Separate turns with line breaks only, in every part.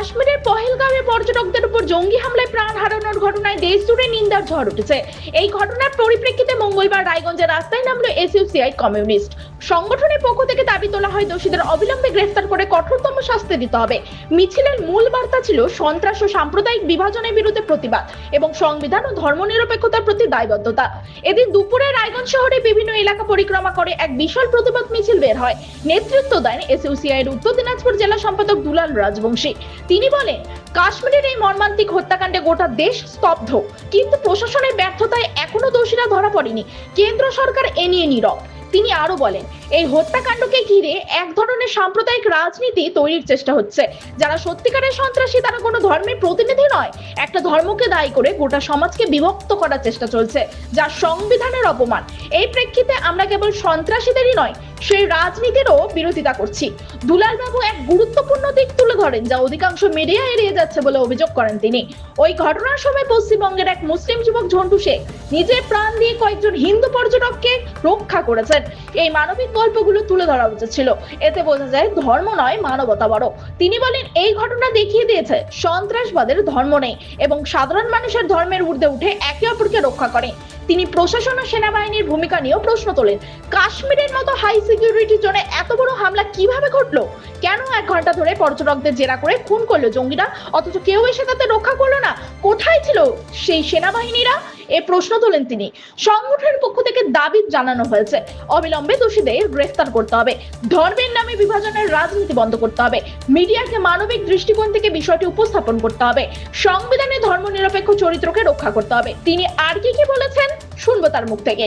কাশ্মীরের পহেলগাঁওয়ে পর্যটকদের উপর জঙ্গি হামলায় প্রাণ হারানোর ঘটনায় দেশ জুড়ে নিন্দার ঝড় উঠেছে। এই ঘটনার পরিপ্রেক্ষিতে মঙ্গলবার রায়গঞ্জের রাস্তায় নামলো এসইউসিআই কমিউনিস্ট। সংগঠনের পক্ষ থেকে দাবি তোলা হয়, দোষীদের অবিলম্বে গ্রেফতার করে কঠোরতম শাস্তি দিতে হবে। মিছিলের মূল বার্তা ছিল সন্ত্রাস ও সাম্প্রদায়িক বিভাজনের বিরুদ্ধে প্রতিবাদ এবং সংবিধান ও ধর্মনিরপেক্ষতার প্রতি দায়বদ্ধতা। এদিন দুপুরে রায়গঞ্জ শহরে বিভিন্ন এলাকা পরিক্রমা করে এক বিশাল প্রতিবাদ মিছিল বের হয়। নেতৃত্ব দেন এসইউসিআই এর উত্তর দিনাজপুর জেলা সম্পাদক দুলাল রাজবংশী। তিনি বলেন, কাশ্মীরের এই মর্মান্তিক হত্যাকাণ্ডে গোটা দেশ স্তব্ধ, কিন্তু প্রশাসনের ব্যর্থতায় এখনও দোষীরা ধরা পড়েনি। কেন্দ্র সরকার এ নিয়ে নীরব। তিনি আরও বলেন, এই হত্যাকাণ্ডকে ঘিরে এক ধরনের সাম্প্রদায়িক রাজনীতি তৈরির চেষ্টা হচ্ছে। যারা সত্যিকারের সন্ত্রাসী, তারা কোনো ধর্মের প্রতিনিধি নয়। একটা ধর্মকে দায়ী করে গোটা সমাজকে বিভক্ত করার চেষ্টা চলছে যা সংবিধানের অপমান। এই প্রেক্ষিতে আমরা কেবল সন্ত্রাসীদেরই নয় সেই রাজনীতিরও বিরোধিতা করছি। দুলাল বাবু এক গুরুত্বপূর্ণ দিক তুলে ধরেন, যা অধিকাংশ মিডিয়া এড়িয়ে যাচ্ছে বলে অভিযোগ করেন তিনি। ওই ঘটনার সময় পশ্চিমবঙ্গের এক মুসলিম যুবক ঝন্টু শেখ নিজের প্রাণ দিয়ে কয়েকজন হিন্দু পর্যটককে রক্ষা করেছেন। এই মানবিক গল্পগুলো তুলে ধরা উচিত ছিল। এতে বোঝা যায় ধর্ম নয়, মানবতা বড়। তিনি বলেন, এই ঘটনা দেখিয়ে দিয়েছে, সন্ত্রাসবাদের ধর্ম নেই এবং সাধারণ মানুষের ধর্মের ঊর্ধ্বে উঠে একে অপরকে রক্ষা করে। তিনি প্রশাসন ও সেনাবাহিনীর ভূমিকা নিয়েও প্রশ্ন তোলেন। কাশ্মীরের মতো হাই সিকিউরিটি জোনে এত বড় হামলা কীভাবে ঘটলো? কেন এক ঘণ্টা ধরে পর্যটকদের জেরা করে খুন করল জঙ্গিরা? অথচ কেউ এসে তাতে রক্ষা করল না। কোথায় ছিল সেই সেনাবাহিনীরা? এ প্রশ্ন তোলেন তিনি। সংগঠনের পক্ষ থেকে দাবি জানানো হয়েছে। অবিলম্বে দোষীদের গ্রেফতার করতে হবে। ধর্মের নামে বিভাজনের রাজনীতি বন্ধ করতে হবে। মিডিয়াকে মানবিক দৃষ্টিকোণ থেকে বিষয়টি উপস্থাপন করতে হবে। সংবিধানে ধর্মনিরপেক্ষ চরিত্রকে রক্ষা করতে হবে। তিনি আর কি কি বলেছেন শুনব তার মুখ থেকে।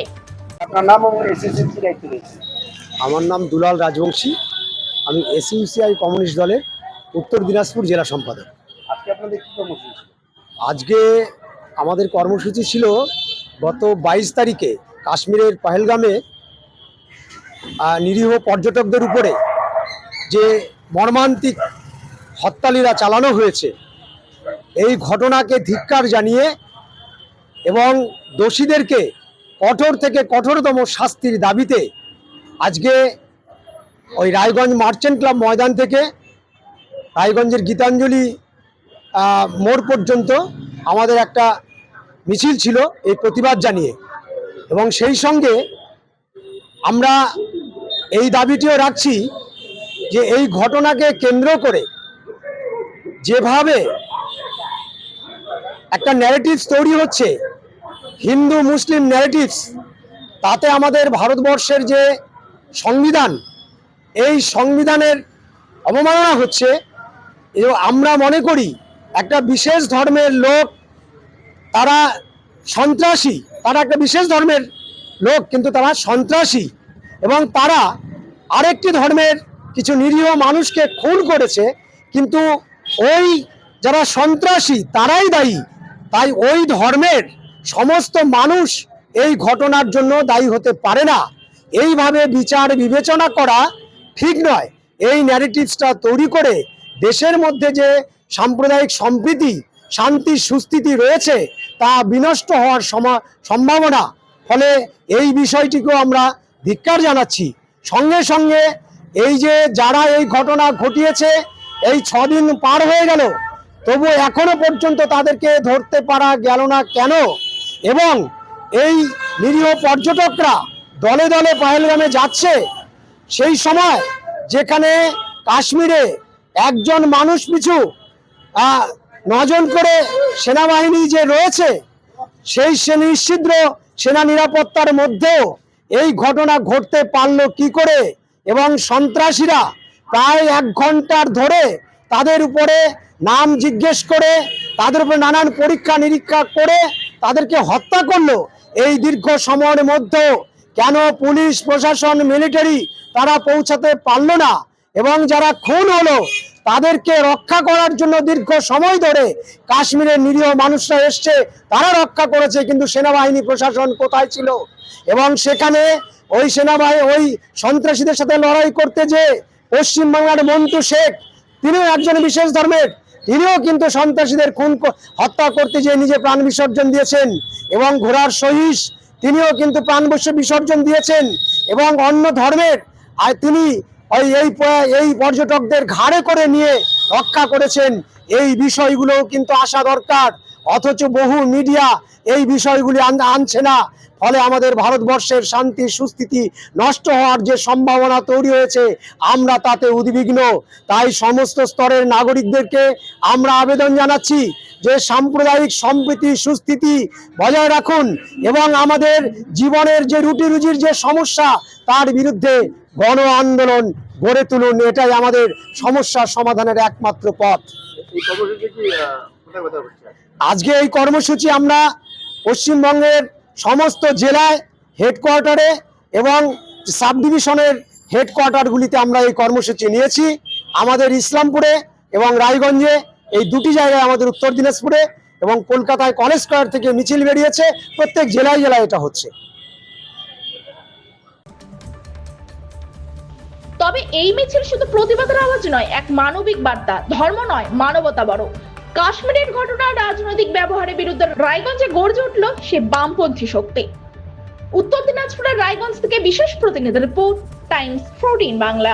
আপনার নাম এবং এসএসসি দায়িত্ব
আমার নাম দুলাল রাজবংশী। আমি এসইউসিআই কমিউনিস্ট দলের উত্তর দিনাজপুর জেলা সম্পাদক।
আজকে আপনাদের কি কর্মসূচি?
আজকে আমাদের কর্মসূচি ছিল গত বাইশ তারিখে কাশ্মীরের পহেলগামে নিরীহ পর্যটকদের উপরে যে মর্মান্তিক হত্যালীলা চালানো হয়েছে, এই ঘটনাকে ধিক্কার জানিয়ে এবং দোষীদেরকে কঠোর থেকে কঠোরতম শাস্তির দাবিতে আজকে ওই রায়গঞ্জ মার্চেন্ট ক্লাব ময়দান থেকে রায়গঞ্জের গীতাঞ্জলি মোড় পর্যন্ত আমাদের একটা মিছিল ছিল এই প্রতিবাদ জানিয়ে। এবং সেই সঙ্গে আমরা এই দাবিটিও রাখছি যে এই ঘটনাকে কেন্দ্র করে যেভাবে একটা ন্যারেটিভস তৈরি হচ্ছে, হিন্দু, মুসলিম ন্যারেটিভস তাতে আমাদের ভারতবর্ষের যে সংবিধান, এই সংবিধানের অবমাননা হচ্ছে। এবং আমরা মনে করি একটা বিশেষ ধর্মের লোক, তারা সন্ত্রাসী, তারা একটা বিশেষ ধর্মের লোক, কিন্তু তারা সন্ত্রাসী এবং তারা আরেকটি ধর্মের কিছু নিরীহ মানুষকে খুন করেছে, কিন্তু ওই যারা সন্ত্রাসী, তারাই দায়ী। তাই ওই ধর্মের সমস্ত মানুষ এই ঘটনার জন্য দায়ী হতে পারে না। এইভাবে বিচার বিবেচনা করা ঠিক নয়। এই ন্যারেটিভসটা তৈরি করে দেশের মধ্যে যে সাম্প্রদায়িক সম্প্রীতি, শান্তি, সুস্থিতি রয়েছে তা বিনষ্ট হওয়ার সমা- সম্ভাবনা। ফলে এই বিষয়টিকেও আমরা ধিক্কার জানাচ্ছি। সঙ্গে সঙ্গে এই যে যারা এই ঘটনা ঘটিয়েছে, এই ছদিন পার হয়ে গেল, তবু এখনও পর্যন্ত তাদেরকে ধরতে পারা গেল না কেন? এবং এই নিরীহ পর্যটকরা দলে দলে পাহেলগামে যাচ্ছে, সেই সময় যেখানে কাশ্মীরে একজন মানুষ পিছু নজন করে সেনাবাহিনী যে রয়েছে, সেই সে নিশ্চিদ্র সেনা নিরাপত্তার মধ্যেও এই ঘটনা ঘটতে পারল কি করে? এবং সন্ত্রাসীরা প্রায় এক ঘণ্টার ধরে তাদের উপরে নাম জিজ্ঞেস করে, তাদের উপরে নানান পরীক্ষা নিরীক্ষা করে তাদেরকে হত্যা করল। এই দীর্ঘ সময়ের মধ্যেও কেন পুলিশ, প্রশাসন, মিলিটারি তারা পৌঁছাতে পারল না? এবং যারা খুন হলো তাদেরকে রক্ষা করার জন্য দীর্ঘ সময় ধরে কাশ্মীরের নিরীহ মানুষরা এসছে। তারা রক্ষা করেছে, কিন্তু সেনাবাহিনী, প্রশাসন কোথায় ছিল? এবং সেখানে ওই সেনাবাহিনী ওই সন্ত্রাসীদের সাথে লড়াই করতে যে পশ্চিমবাংলার মন্টু শেখ, তিনিও একজন বিশেষ ধর্মের। তিনিও কিন্তু সন্ত্রাসীদের খুন হত্যা করতে গিয়ে নিজে প্রাণ বিসর্জন দিয়েছেন এবং ঘোড়ার সহিস তিনিও কিন্তু প্রাণ বসে বিসর্জন দিয়েছেন এবং অন্য ধর্মের আর তিনি ওই এই এই পর্যটকদের ঘাড়ে করে নিয়ে রক্ষা করেছেন। এই বিষয়গুলো কিন্তু আসা দরকার। অথচ বহু মিডিয়া এই বিষয়গুলি আনছে না। ফলে আমাদের ভারতবর্ষের শান্তি, সুস্থিতি নষ্ট হওয়ার যে সম্ভাবনা তৈরি হয়েছে, আমরা তাতে উদ্বিগ্ন। তাই সমস্ত স্তরের নাগরিকদেরকে আমরা আবেদন জানাচ্ছি যে সাম্প্রদায়িক সম্প্রীতি, সুস্থিতি বজায় রাখুন এবং আমাদের জীবনের যে রুটি রুজির যে সমস্যা, তার বিরুদ্ধে গণ আন্দোলন গড়ে তুলুন এটাই আমাদের সমস্যার সমাধানের একমাত্র পথ। আজকে এই কর্মসূচি আমরা পশ্চিমবঙ্গের সমস্ত জেলায় হেডকোয়ার্টারে এবং সাব ডিভিশনের হেডকোয়ার্টারগুলিতে আমরা এই কর্মসূচি নিয়েছি। আমাদের ইসলামপুরে এবং রায়গঞ্জে এই দুটি জায়গায় আমাদের উত্তর দিনাজপুরে এবং কলকাতায় কলেজ স্কোয়ার থেকে মিছিল বেরিয়েছে। প্রত্যেক জেলায় জেলায় এটা হচ্ছে।
তবে এই মিছিল শুধু প্রতিবাদের আওয়াজ নয়, এক মানবিক বার্তা। ধর্ম নয়, মানবতা বড়। কাশ্মীরের ঘটনা রাজনৈতিক ব্যবহারের বিরুদ্ধে রায়গঞ্জে গর্জে উঠল সে বামপন্থী শক্তি। উত্তর দিনাজপুরের রায়গঞ্জ থেকে বিশেষ প্রতিনিধি রিপোর্ট, টাইমস ফোরটিন বাংলা।